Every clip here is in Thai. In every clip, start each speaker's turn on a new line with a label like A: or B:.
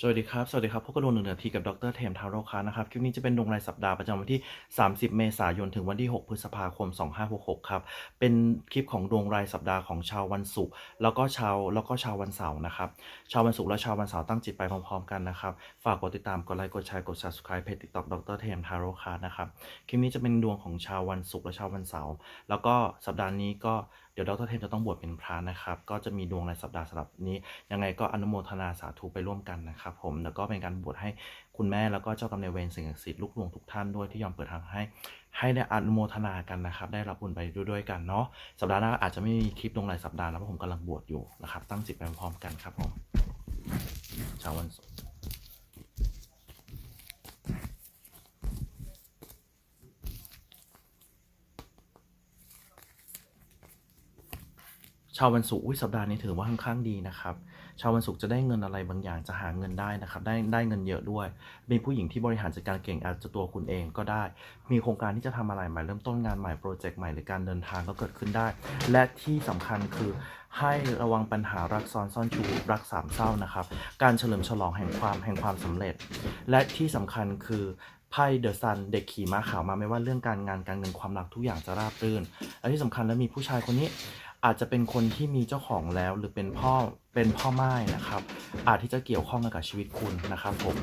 A: สวัสดีครับ สวัสดีครับพบกับดวงหนึ่งนาทีกับดรเทมทาโร่คานะครับ คลิปนี้จะเป็นดวงรายสัปดาห์ประจำวันที่ 30 เมษายน ถึงวันที่ 6 พฤษภาคม 2566 ครับ เป็นคลิปของดวงรายสัปดาห์ของชาววันศุกร์ แล้วก็ชาว แล้วก็ชาววันเสาร์นะครับ ชาววันศุกร์และชาววันเสาร์ตั้งจิตไปพร้อมๆ กันนะครับ ฝากกดติดตาม กดไลค์ กดแชร์ กด subscribe เพจ TikTok ดรเทมทาโร่คานะครับ คลิปนี้จะเป็นดวงของชาววันศุกร์และชาววันเสาร์ แล้วก็สัปดาห์นี้ก็เดี๋ยวดรเทมจะต้องบวชเป็นพระนะครับ ก็จะมีดวงในสัปดาห์สำหรับนี้ ยังไงก็อนุโมทนาสาธุไปร่วมกันนะครับครับผมแล้วก็เป็นการบวชให้คุณแม่แล้วก็เจ้ากรรมนายเวรสิ่งศักดิ์สิทธิ์ลูกหลวงทุกท่านด้วยที่ยอมเปิดทางให้ ให้ได้อนุโมทนากันนะครับ ได้รับบุญไปด้วยกันเนาะสัปดาห์หน้าอาจจะไม่มีคลิปลงรายสัปดาห์แล้วเพราะผมกำลังบวชอยู่นะครับตั้งจิตไปพร้อมกันครับผมชาววันศุกร์ ชาววันศุกร์สัปดาห์นี้ถือว่าค่อนข้างดีนะครับ ชาววันศุกร์จะได้เงินอะไรบางอย่างจะหาเงินได้นะครับ ได้ได้เงินเยอะด้วย มีผู้หญิงที่บริหารจัดการเก่งอาจจะตัวคุณเองก็ได้ มีโครงการที่จะทำอะไรใหม่เริ่มต้นงานใหม่โปรเจกต์ใหม่หรือการเดินทางก็เกิดขึ้นได้ และที่สำคัญคือให้ระวังปัญหารักซ้อนซ่อนชูรักสามเศร้านะครับ การเฉลิมฉลองแห่งความแห่งความสำเร็จ และที่สำคัญคือไพ่เดอะซันเด็กขี่ม้าขาวมาไม่ว่าเรื่องการงานการเงินความรักทุกอย่างจะราบรื่นและที่สำคัญแล้วมีผู้ชายคนนี้ อาจจะเป็นคนที่มีเจ้าของแล้วหรือเป็นพ่อเป็นพ่อไม้นะครับ อาจที่จะเกี่ยวข้องกับชีวิตคุณนะครับผม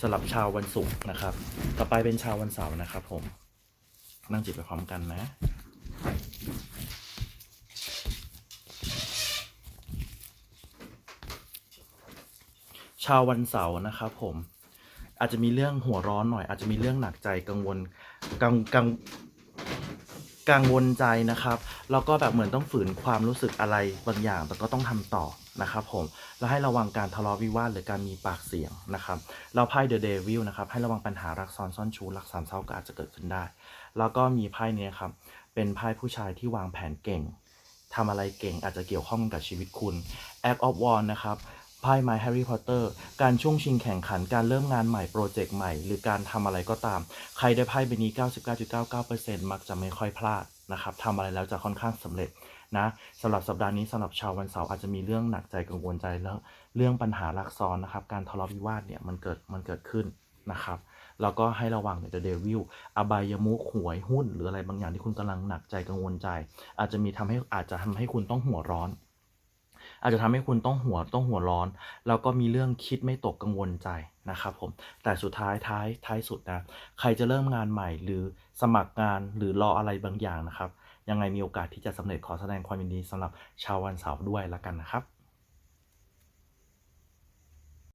A: สำหรับชาววันศุกร์นะครับ ต่อไปเป็นชาววันเสาร์นะครับผมนั่งจิตไปพร้อมกันนะชาววันเสาร์นะครับผมอาจจะมีเรื่องหัวร้อนหน่อย อาจจะมีเรื่องหนักใจกังวลกังกัง กังวลใจนะครับ แล้วก็แบบเหมือนต้องฝืนความรู้สึกอะไรบางอย่าง แต่ก็ต้องทำต่อนะครับผม แล้วให้ระวังการทะเลาะวิวาทหรือการมีปากเสียงนะครับเราไพ่เดอะเดวิลนะครับ ให้ระวังปัญหารักซ้อนซ่อนชู้รักสามเศร้าก็อาจจะเกิดขึ้นได้ แล้วก็มีไพ่นี้ครับ เป็นไพ่ผู้ชายที่วางแผนเก่งทำอะไรเก่งอาจจะเกี่ยวข้องกับชีวิตคุณ Act of War นะครับ ไพ่ My Harry Potter การช่วงชิงแข่งขันการเริ่มงานใหม่โปรเจกต์ใหม่ หรือการทำอะไรก็ตาม ใครได้ไพ่ใบนี้ 99.99%มักจะไม่ค่อยพลาดนะครับทำอะไรแล้วจะค่อนข้างสำเร็จนะสำหรับสัปดาห์นี้สำหรับชาววันเสาร์อาจจะมีเรื่องหนักใจกังวลใจแล้วเรื่องปัญหารักซ้อนนะครับ การทะเลาะวิวาทเนี่ยมันเกิดมันเกิดขึ้นนะครับแล้วก็ให้ระวังเดอะเดวิลอบายมุขหวยหุ้น หรืออะไรบางอย่างที่คุณกำลังหนักใจกังวลใจ อาจจะมีทำให้อาจจะทำให้คุณต้องหัวร้อน อาจจะทำให้คุณต้องหัวต้องหัวร้อน แล้วก็มีเรื่องคิดไม่ตกกังวลใจนะครับผมแต่สุดท้ายท้ายท้ายสุดนะใครจะเริ่มงานใหม่หรือสมัครงานหรือรออะไรบางอย่างนะครับ ยังไงมีโอกาสที่จะสำเร็จขอแสดงความยินดีสำหรับชาววันเสาร์ด้วยละกันนะครับ